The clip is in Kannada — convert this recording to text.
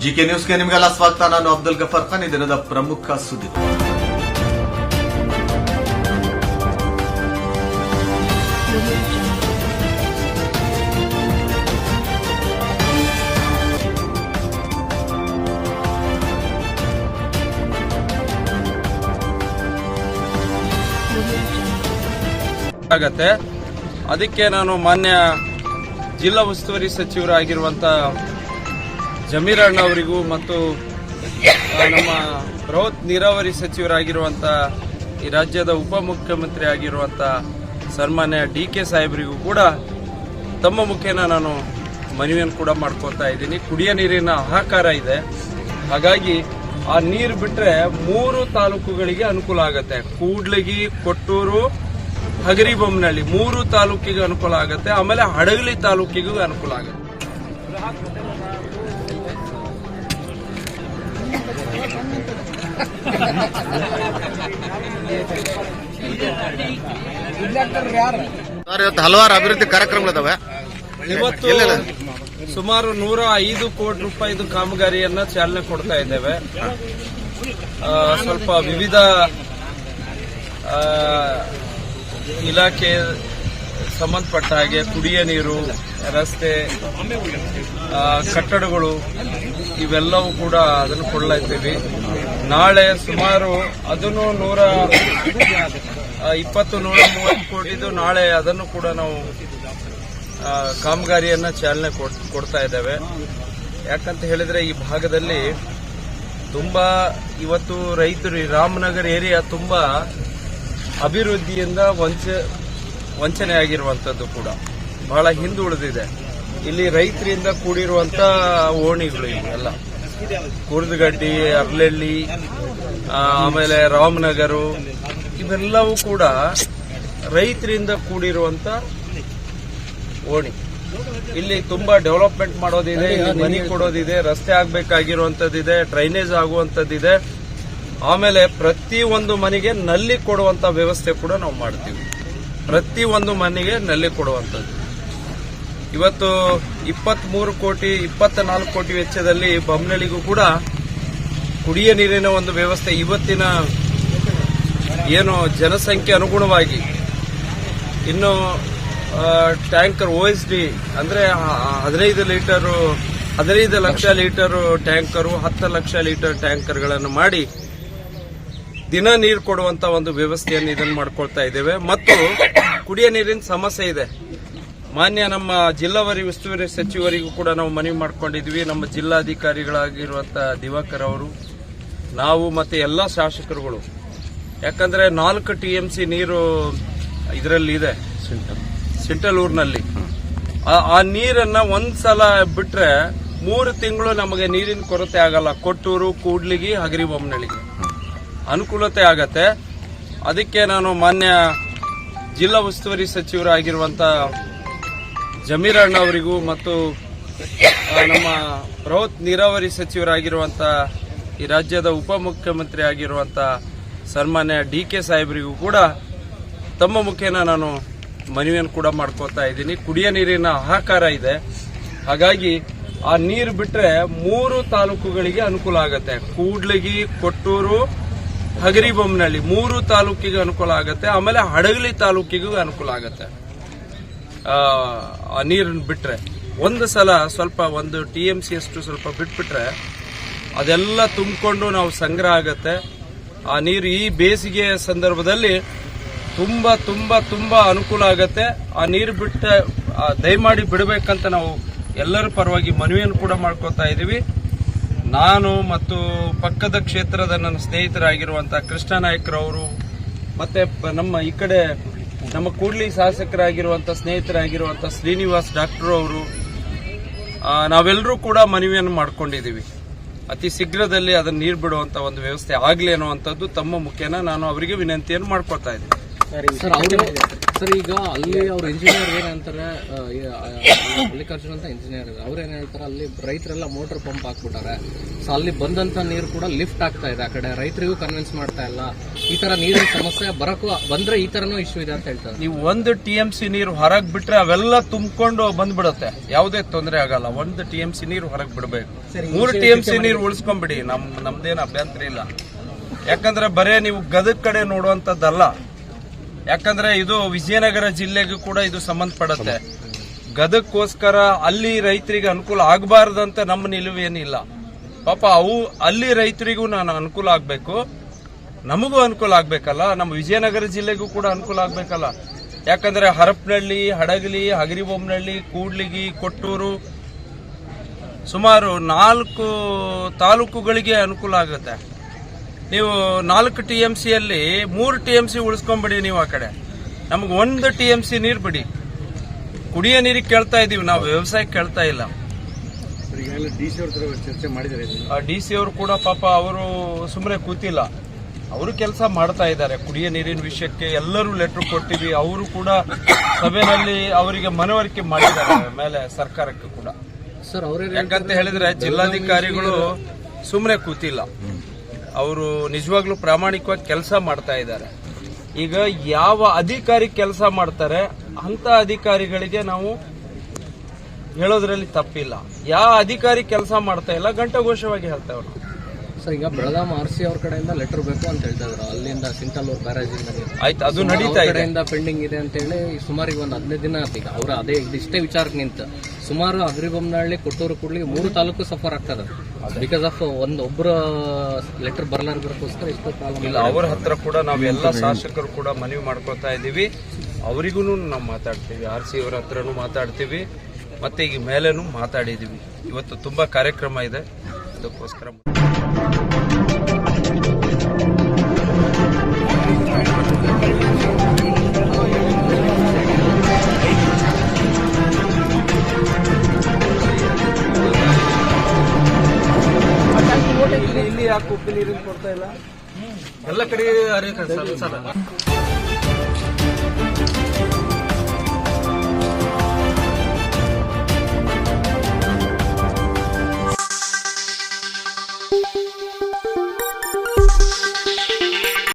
ಜಿಕೆ ನ್ಯೂಸ್ಗೆ ನಿಮಗೆಲ್ಲ ಸ್ವಾಗತ. ನಾನು ಅಬ್ದುಲ್ ಗಫರ್. ಖಾನ್ ಈ ದಿನದ ಪ್ರಮುಖ ಸುದ್ದಿ. ಆಗತ್ತೆ. ಅದಕ್ಕೆ ನಾನು ಮಾನ್ಯ ಜಿಲ್ಲಾ ಉಸ್ತುವಾರಿ ಸಚಿವರಾಗಿರುವಂತ ಜಮೀರಣ್ಣ ಅವರಿಗೂ ಮತ್ತು ನಮ್ಮ ಬೃಹತ್ ನೀರಾವರಿ ಸಚಿವರಾಗಿರುವಂತ ಈ ರಾಜ್ಯದ ಉಪಮುಖ್ಯಮಂತ್ರಿ ಆಗಿರುವಂತ ಸನ್ಮಾನ್ಯ ಡಿ ಕೆ ಸಾಹೇಬರಿಗೂ ಕೂಡ ತಮ್ಮ ಮುಖೇನ ನಾನು ಮನವಿಯನ್ನು ಕೂಡ ಮಾಡ್ಕೊತಾ ಇದ್ದೀನಿ. ಕುಡಿಯ ನೀರಿನ ಆಹಾಕಾರ ಇದೆ. ಹಾಗಾಗಿ ಆ ನೀರು ಬಿಟ್ಟರೆ ಮೂರು ತಾಲೂಕುಗಳಿಗೆ ಅನುಕೂಲ ಆಗುತ್ತೆ. ಕೂಡ್ಲಿಗಿ, ಕೊಟ್ಟೂರು ಹಗರಿಬೊಮ್ಮನಹಳ್ಳಿ ಮೂರು ತಾಲೂಕಿಗೂ ಅನುಕೂಲ ಆಗುತ್ತೆ. ಆಮೇಲೆ ಹಡಗಲಿ ತಾಲೂಕಿಗೂ ಅನುಕೂಲ ಆಗುತ್ತೆ. ಇವತ್ತು ಹಲವಾರು ಅಭಿವೃದ್ಧಿ ಕಾರ್ಯಕ್ರಮಗಳಿದಾವೆ. ಇವತ್ತು ಸುಮಾರು ನೂರ ಐದು ಕೋಟಿ ರೂಪಾಯಿದು ಕಾಮಗಾರಿಯನ್ನ ಚಾಲನೆ ಕೊಡ್ತಾ ಇದ್ದೇವೆ. ಸ್ವಲ್ಪ ವಿವಿಧ ಇಲಾಖೆ ಸಂಬಂಧಪಟ್ಟ ಹಾಗೆ ಕುಡಿಯ ನೀರು, ರಸ್ತೆ ಕಟ್ಟಡಗಳು, ಇವೆಲ್ಲವೂ ಕೂಡ ಅದನ್ನು ಕೊಡ್ಲಾಗ್ತೀವಿ ನಾಳೆ ಸುಮಾರು ಅದನ್ನು ನೂರ ಇಪ್ಪತ್ತು, ನೂರ ಮೂವತ್ತು ಕೋಟಿದು ನಾಳೆ ಅದನ್ನು ಕೂಡ ನಾವು ಕಾಮಗಾರಿಯನ್ನು ಚಾಲನೆ ಕೊಡ್- ಕೊಡ್ತಾ ಇದ್ದೇವೆ. ಯಾಕಂತ ಹೇಳಿದ್ರೆ ಈ ಭಾಗದಲ್ಲಿ ತುಂಬಾ ಇವತ್ತು ರೈತರು ರಾಮನಗರ ಏರಿಯಾ ತುಂಬಾ ಅಭಿವೃದ್ಧಿಯಿಂದ ವಂಚ, ವಂಚನೆ ಆಗಿರುವಂಥದ್ದು ಕೂಡ. ಬಹಳ ಹಿಂದುಳಿದಿದೆ ಇಲ್ಲಿ ರೈತರಿಂದ ಕೂಡಿರುವಂತ ಓಣಿಗಳು ಇವೆಲ್ಲ ಕುರ್ದಗಡ್ಡಿ, ಅರ್ಲೆಳ್ಳಿ ಆಮೇಲೆ ರಾಮನಗರು, ಇವೆಲ್ಲವೂ ಕೂಡ ರೈತರಿಂದ ಕೂಡಿರುವಂತ ಓಣಿ. ಇಲ್ಲಿ ತುಂಬಾ ಡೆವಲಪ್ಮೆಂಟ್ ಮಾಡೋದಿದೆ ಮನಿ ಕೊಡೋದಿದೆ, ರಸ್ತೆ ಆಗ್ಬೇಕಾಗಿರುವಂತದ್ದಿದೆ ಡ್ರೈನೇಜ್ ಆಗುವಂತದ್ದಿದೆ ಆಮೇಲೆ ಪ್ರತಿ ಒಂದು ಮನೆಗೆ ನಲ್ಲಿ ಕೊಡುವಂತ ವ್ಯವಸ್ಥೆ ಕೂಡ ನಾವು ಮಾಡ್ತೀವಿ. ಪ್ರತಿ ಒಂದು ಮನೆಗೆ ನಲ್ಲಿ ಕೊಡುವಂತದ್ದು ಇವತ್ತು ಇಪ್ಪತ್ಮೂರು ಕೋಟಿ ಇಪ್ಪತ್ತ ನಾಲ್ಕು ಕೋಟಿ ವೆಚ್ಚದಲ್ಲಿ ಬೊಮ್ಮನಳ್ಳಿಗೂ ಕೂಡ ಕುಡಿಯ ನೀರಿನ ಒಂದು ವ್ಯವಸ್ಥೆ ಇವತ್ತಿನ ಏನು ಜನಸಂಖ್ಯೆ ಅನುಗುಣವಾಗಿ ಇನ್ನು ಟ್ಯಾಂಕರ್ ಓ ಎಸ್ ಡಿ ಅಂದ್ರೆ ಹದಿನೈದು ಲೀಟರ್, ಹದಿನೈದು ಲಕ್ಷ ಲೀಟರ್ ಟ್ಯಾಂಕರು, ಹತ್ತು ಲಕ್ಷ ಲೀಟರ್ ಟ್ಯಾಂಕರ್ಗಳನ್ನು ಮಾಡಿ ದಿನ ನೀರು ಕೊಡುವಂತ ಒಂದು ವ್ಯವಸ್ಥೆಯನ್ನು ಇದನ್ನು ಮಾಡ್ಕೊಳ್ತಾ ಇದ್ದೇವೆ. ಮತ್ತು ಕುಡಿಯ ನೀರಿನ ಸಮಸ್ಯೆ ಇದೆ. ಮಾನ್ಯ ನಮ್ಮ ಜಿಲ್ಲಾವರಿ ಉಸ್ತುವಾರಿ ಸಚಿವರಿಗೂ ಕೂಡ ನಾವು ಮನವಿ ಮಾಡ್ಕೊಂಡಿದ್ವಿ. ನಮ್ಮ ಜಿಲ್ಲಾಧಿಕಾರಿಗಳಾಗಿರುವಂತ ದಿವಾಕರ್ ಅವರು ನಾವು ಮತ್ತೆ ಎಲ್ಲ ಶಾಸಕರುಗಳು. ಯಾಕಂದ್ರೆ ನಾಲ್ಕು ಟಿ ಎಂ ಸಿ ನೀರು ಇದರಲ್ಲಿ ಇದೆ. ಸಿಂಟಲೂರ್ನಲ್ಲಿ. ಆ- ಆ ನೀರನ್ನ ಒಂದ್ಸಲ ಬಿಟ್ರೆ ಮೂರು ತಿಂಗಳು ನಮಗೆ ನೀರಿನ ಕೊರತೆ ಆಗಲ್ಲ. ಕೊಟ್ಟೂರು ಕೂಡ್ಲಿಗಿ ಹಗರಿಬೊಮ್ಮನಳ್ಳಿಗೆ ಅನುಕೂಲತೆ ಆಗತ್ತೆ. ಅದಕ್ಕೆ ನಾನು ಮಾನ್ಯ ಜಿಲ್ಲಾ ಉಸ್ತುವಾರಿ ಸಚಿವರಾಗಿರುವಂತ ಜಮೀರಣ್ಣ ಅವರಿಗೂ ಮತ್ತು ನಮ್ಮ ಬೃಹತ್ ನೀರಾವರಿ ಸಚಿವರಾಗಿರುವಂತ ಈ ರಾಜ್ಯದ ಉಪಮುಖ್ಯಮಂತ್ರಿ ಆಗಿರುವಂತ ಸನ್ಮಾನ್ಯ ಡಿ ಕೆ ಸಾಹೇಬರಿಗೂ ಕೂಡ ತಮ್ಮ ಮುಖೇನ ನಾನು ಮನವಿಯನ್ನು ಕೂಡ ಮಾಡ್ಕೋತಾ ಇದ್ದೀನಿ. ಕುಡಿಯ ನೀರಿನ ಆಹಾಕಾರ ಇದೆ. ಹಾಗಾಗಿ ಆ ನೀರು ಬಿಟ್ಟರೆ ಮೂರು ತಾಲೂಕುಗಳಿಗೆ ಅನುಕೂಲ ಆಗುತ್ತೆ. ಕೂಡ್ಲಿಗಿ, ಕೊಟ್ಟೂರು ಹಗರಿಬೊಮ್ಮನಹಳ್ಳಿ ಮೂರು ತಾಲೂಕಿಗೂ ಅನುಕೂಲ ಆಗುತ್ತೆ, ಆಮೇಲೆ ಹಡಗಲಿ ತಾಲೂಕಿಗೂ ಅನುಕೂಲ ಆಗುತ್ತೆ. ನೀರನ್ನು ಬಿಟ್ರೆ, ಒಂದು ಸಲ ಸ್ವಲ್ಪ ಒಂದು ಟಿ ಎಂ ಸಿ ಅಷ್ಟು ಸ್ವಲ್ಪ ಬಿಟ್ಬಿಟ್ರೆ, ಅದೆಲ್ಲ ತುಂಬಿಕೊಂಡು ನಾವು ಸಂಗ್ರಹ ಆಗುತ್ತೆ. ಆ ನೀರು ಈ ಬೇಸಿಗೆ ಸಂದರ್ಭದಲ್ಲಿ ತುಂಬ ತುಂಬ ತುಂಬ ಅನುಕೂಲ ಆಗುತ್ತೆ. ಆ ನೀರು ಬಿಟ್ಟ ದಯಮಾಡಿ ಬಿಡಬೇಕಂತ ನಾವು ಎಲ್ಲರ ಪರವಾಗಿ ಮನವಿಯನ್ನು ಕೂಡ ಮಾಡ್ಕೋತಾ ಇದ್ದೀವಿ. ನಾನು ಮತ್ತು ಪಕ್ಕದ ಕ್ಷೇತ್ರದ ನನ್ನ ಸ್ನೇಹಿತರಾಗಿರುವಂತಹ ಕೃಷ್ಣ ನಾಯ್ಕರವರು ಮತ್ತೆ ನಮ್ಮ ಈ ಕಡೆ ನಮ್ಮ ಕೂಡ್ಲಿ ಶಾಸಕರಾಗಿರುವಂಥ ಸ್ನೇಹಿತರಾಗಿರುವಂಥ ಶ್ರೀನಿವಾಸ್ ಡಾಕ್ಟರ್ ಅವರು ನಾವೆಲ್ಲರೂ ಕೂಡ ಮನವಿಯನ್ನು ಮಾಡ್ಕೊಂಡಿದ್ದೀವಿ. ಅತಿ ಶೀಘ್ರದಲ್ಲಿ ಅದನ್ನು ನೀರು ಬಿಡುವಂತ ಒಂದು ವ್ಯವಸ್ಥೆ ಆಗಲಿ ಅನ್ನುವಂಥದ್ದು ತಮ್ಮ ಮುಖೇನ ನಾನು ಅವರಿಗೆ ವಿನಂತಿಯನ್ನು ಮಾಡ್ಕೊತಾ ಇದ್ದೀನಿ. ಸರ್ ಈಗ ಅಲ್ಲಿ ಅವ್ರ ಇಂಜಿನಿಯರ್ ಏನಂತಾರೆ ಮಲ್ಲಿಕಾರ್ಜುನ್ ಅಂತ ಇಂಜಿನಿಯರ್ ಅವ್ರು ಏನ್ ಹೇಳ್ತಾರೆ ಅಲ್ಲಿ ರೈತರೆಲ್ಲ ಮೋಟರ್ ಪಂಪ್ ಹಾಕ್ಬಿಟ್ಟಾರೆ. ಸೊ ಅಲ್ಲಿ ಬಂದಂತ ನೀರು ಕೂಡ ಲಿಫ್ಟ್ ಆಗ್ತಾ ಇದೆ ಆ ಕಡೆ. ರೈತರಿಗೂ ಕನ್ವಿನ್ಸ್ ಮಾಡ್ತಾ ಇಲ್ಲ. ಈ ತರ ನೀರಿನ ಸಮಸ್ಯೆ ಬರಕ್ಕೂ ಬಂದ್ರೆ ಈ ತರನೂ ಇಶ್ಯೂ ಇದೆ ಅಂತ ಹೇಳ್ತಾರೆ. ನೀವು ಒಂದು ಟಿ ಎಂ ಸಿ ನೀರು ಹೊರಗೆ ಬಿಟ್ರೆ ಅವೆಲ್ಲ ತುಂಬಿಕೊಂಡು ಬಂದ್ಬಿಡುತ್ತೆ. ಯಾವುದೇ ತೊಂದರೆ ಆಗಲ್ಲ. ಒಂದು ಟಿ ಎಂ ಸಿ ನೀರು ಹೊರಗೆ ಬಿಡಬೇಕು. ಮೂರು ಟಿ ಎಂ ಸಿ ನೀರು ಉಳಿಸ್ಕೊಂಡ್ಬಿಡಿ ನಮ್ ನಮ್ದೇನು ಅಭ್ಯಂತರ ಇಲ್ಲ. ಯಾಕಂದ್ರೆ ಬರೇ ನೀವು ಗದಗ ಕಡೆ ನೋಡುವಂತದ್ದಲ್ಲ ಯಾಕಂದ್ರೆ ಇದು ವಿಜಯನಗರ ಜಿಲ್ಲೆಗೂ ಕೂಡ ಇದು ಸಂಬಂಧಪಡುತ್ತೆ. ಗದಕ್ಕೋಸ್ಕರ ಅಲ್ಲಿ ರೈತರಿಗೆ ಅನುಕೂಲ ಆಗಬಾರ್ದಂತ ನಮ್ಮ ನಿಲುವೇನಿಲ್ಲ ಪಾಪ ಅವು, ಅಲ್ಲಿ ರೈತರಿಗೂ ನಾನು ಅನುಕೂಲ ಆಗಬೇಕು. ನಮಗೂ ಅನುಕೂಲ ಆಗ್ಬೇಕಲ್ಲ, ನಮ್ಮ ವಿಜಯನಗರ ಜಿಲ್ಲೆಗೂ ಕೂಡ ಅನುಕೂಲ ಆಗ್ಬೇಕಲ್ಲ. ಯಾಕಂದ್ರೆ ಹರಪನಹಳ್ಳಿ, ಹಡಗಲಿ ಹಗರಿಬೊಮ್ಮನಹಳ್ಳಿ ಕೂಡ್ಲಿಗಿ, ಕೊಟ್ಟೂರು, ಸುಮಾರು ನಾಲ್ಕು ತಾಲೂಕುಗಳಿಗೆ ಅನುಕೂಲ ಆಗುತ್ತೆ. ನೀವು ನಾಲ್ಕು ಟಿ ಎಂ ಸಿಯಲ್ಲಿ ಮೂರು ಟಿ ಎಂ ಸಿ ಉಳಿಸ್ಕೊಂಬಿಡಿ ನೀವು ಆ ಕಡೆ. ನಮ್ಗೆ ಒಂದು ಟಿ ಎಂ ಸಿ ನೀರು ಬಿಡಿ. ಕುಡಿಯೋ ನೀರಿಗೆ ಕೇಳ್ತಾ ಇದೀವಿ ನಾವು ವ್ಯವಸಾಯಕ್ಕೆ ಕೇಳ್ತಾ ಇಲ್ಲ. ಚರ್ಚೆ ಡಿ ಸಿ ಅವರು ಕೂಡ ಪಾಪ ಅವರು ಸುಮ್ಮನೆ ಕೂತಿಲ್ಲ. ಅವರು ಕೆಲಸ ಮಾಡ್ತಾ ಇದ್ದಾರೆ ಕುಡಿಯೋ ನೀರಿನ ವಿಷಯಕ್ಕೆ ಎಲ್ಲರೂ ಲೆಟರ್ ಕೊಟ್ಟಿವಿ ಅವರು ಕೂಡ ಸಭೆಯಲ್ಲಿ ಅವರಿಗೆ ಮನವರಿಕೆ ಮಾಡಿದ್ದಾರೆ ಮೇಲೆ ಸರ್ಕಾರಕ್ಕೆ ಕೂಡ. ಸರ್ ಅವ್ರೇ ಯಾಕಂತ ಹೇಳಿದ್ರೆ ಜಿಲ್ಲಾಧಿಕಾರಿಗಳು ಸುಮ್ಮನೆ ಕೂತಿಲ್ಲ. ಅವರು ನಿಜವಾಗ್ಲೂ ಪ್ರಾಮಾಣಿಕವಾಗಿ ಕೆಲಸ ಮಾಡ್ತಾ ಇದ್ದಾರೆ. ಈಗ ಯಾವ ಅಧಿಕಾರಿ ಕೆಲಸ ಮಾಡ್ತಾರೆ ಅಂತ ಅಧಿಕಾರಿಗಳಿಗೆ ನಾವು ಹೇಳೋದ್ರಲ್ಲಿ ತಪ್ಪಿಲ್ಲ. ಯಾವ ಅಧಿಕಾರಿ ಕೆಲಸ ಮಾಡ್ತಾ ಇಲ್ಲ ಘಂಟಘೋಷವಾಗಿ ಹೇಳ್ತೇವೆ ನಾವು ಸರ್ ಈಗ ಬೆಳಗಾಂ ಆರ್ ಸಿ ಅವ್ರ ಕಡೆಯಿಂದ ಲೆಟರ್ ಬೇಕು ಅಂತ ಹೇಳ್ತಾ ಇದ್ರು ಅಲ್ಲಿಂದ ಸಿಂಟಲೂರ್ ಬ್ಯಾರೇಜ್ ಆಯ್ತು ಅದು ನಡೀತಾ ಇದೆ. ಕಡೆಯಿಂದ ಪೆಂಡಿಂಗ್ ಇದೆ ಅಂತ ಹೇಳಿ ಸುಮಾರು ಈಗ ಒಂದು ಹದಿನೈದು ದಿನ ಆಯ್ತು ಈಗ. ಅವ್ರ ಅದೇ ಇಷ್ಟೇ ವಿಚಾರಕ್ಕೆ ನಿಂತು. ಸುಮಾರು ಅಗ್ರಿಬೊಮ್ಮನಹಳ್ಳಿ ಕೊಟ್ಟೂರು ಕೂಡ್ಲಿ ಮೂರು ತಾಲೂಕು ಸಫರ್ ಆಗ್ತದೆ. ಬಿಕಾಸ್ ಆಫ್ ಒಂದು ಒಬ್ಬರ ಲೆಟರ್ ಬರ್ಲಾರ್ದಕ್ಕೋಸ್ಕರ ಇಷ್ಟು ಪ್ರಾಬ್ಲಮ್ ಇಲ್ಲ ಅವ್ರ ಹತ್ರ ಕೂಡ ನಾವೆಲ್ಲ ಎಲ್ಲ ಶಾಸಕರು ಕೂಡ ಮನವಿ ಮಾಡ್ಕೊತಾ ಇದ್ದೀವಿ. ಅವರಿಗೂ ನಾವು ಮಾತಾಡ್ತೀವಿ. ಆರ್ ಸಿ ಅವ್ರ ಹತ್ರನೂ ಮಾತಾಡ್ತೀವಿ. ಮತ್ತೆ ಈಗ ಮೇಲೇನು ಮಾತಾಡಿದೀವಿ ಇವತ್ತು ತುಂಬಾ ಕಾರ್ಯಕ್ರಮ ಇದೆ. ಅದಕ್ಕೋಸ್ಕರ ಇಲ್ಲಿ ಯಾಕೆ ಉಪ್ಪು ನೀರಿನ ಕೊಡ್ತಾ ಇಲ್ಲ? ಎಲ್ಲ ಕಡೆ